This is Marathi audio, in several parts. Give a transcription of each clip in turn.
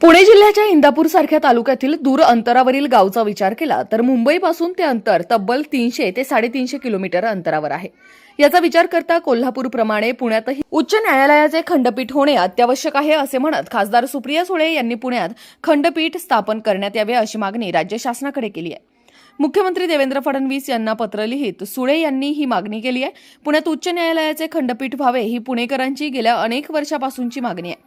पुणे जिल्ह्याच्या इंदापूर सारख्या तालुक्यातील दूर अंतरावरील गावचा विचार केला तर मुंबईपासून ते अंतर तब्बल तीनशे ते साडेतीनशे किलोमीटर अंतरावर आहे. याचा विचार करता कोल्हापूरप्रमाणे पुण्यातही उच्च न्यायालयाचे खंडपीठ होणे अत्यावश्यक आहे असे म्हणत खासदार सुप्रिया सुळे यांनी पुण्यात खंडपीठ स्थापन करण्यात यावे अशी मागणी राज्य शासनाकडे केली आहे. मुख्यमंत्री देवेंद्र फडणवीस यांना पत्र लिहित सुळे यांनी ही मागणी केली आहे. पुण्यात उच्च न्यायालयाचे खंडपीठ व्हावे ही पुणेकरांची गेल्या अनेक वर्षापासूनची मागणी आहे.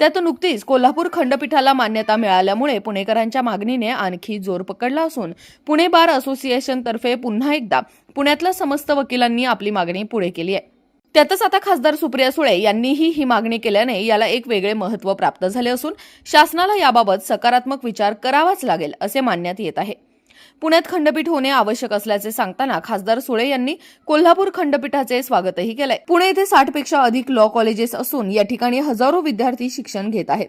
त्यात नुकतीच कोल्हापूर खंडपीठाला मान्यता मिळाल्यामुळे पुणेकरांच्या मागणीने आणखी जोर पकडला असून पुणे बार असोसिएशनतर्फे पुन्हा एकदा पुण्यातल्या समस्त वकिलांनी आपली मागणी पुढे केली आहे. त्यातच आता खासदार सुप्रिया सुळे यांनीही ही मागणी केल्याने याला एक वेगळे महत्त्व प्राप्त झाले असून शासनाला याबाबत सकारात्मक विचार करावाच लागेल असे मानण्यात येत आहे. पुण्यात खंडपीठ होणे आवश्यक असल्याचे सांगताना खासदार सुळे यांनी कोल्हापूर खंडपीठाचे स्वागतही केलंय. पुणे येथे साठपेक्षा अधिक लॉ कॉलेजेस असून या ठिकाणी हजारो विद्यार्थी शिक्षण घेत आहेत.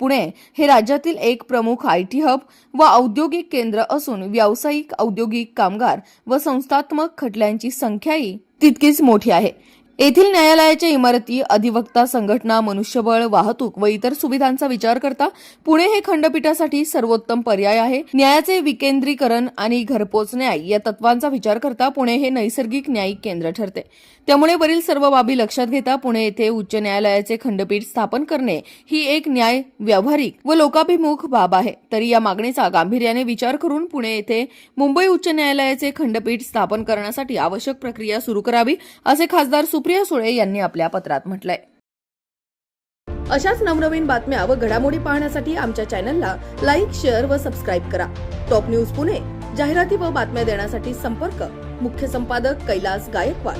पुणे हे राज्यातील एक प्रमुख आय टी हब व औद्योगिक केंद्र असून व्यावसायिक औद्योगिक कामगार व संस्थात्मक खटल्यांची संख्याही तितकीच मोठी आहे. येथील न्यायालयाच्या इमारती अधिवक्ता संघटना मनुष्यबळ वाहतूक व इतर सुविधांचा विचार करता पुणे हे खंडपीठासाठी सर्वोत्तम पर्याय आहे. न्यायाचे विकेंद्रीकरण आणि घरपोच न्याय या तत्वांचा विचार करता पुणे हे नैसर्गिक न्यायिक केंद्र ठरते. त्यामुळे वरील सर्व बाबी लक्षात घेता पुणे येथे उच्च न्यायालयाचे खंडपीठ स्थापन करणे ही एक न्याय व्यावहारिक व लोकाभिमुख बाब आहे. तरी या मागणीचा गांभीर्याने विचार करून पुणे येथे मुंबई उच्च न्यायालयाचे खंडपीठ स्थापन करण्यासाठी आवश्यक प्रक्रिया सुरू करावी असे खासदार सुप्रिया सुळे यांनी आपल्या पत्रात म्हटलंय. अशाच नवनवीन बातम्या व घडामोडी पाहण्यासाठी आमच्या चॅनलला लाईक शेअर व सबस्क्राईब करा. टॉप न्यूज पुणे जाहिराती व बातम्या देण्यासाठी संपर्क मुख्य संपादक कैलास गायकवाड.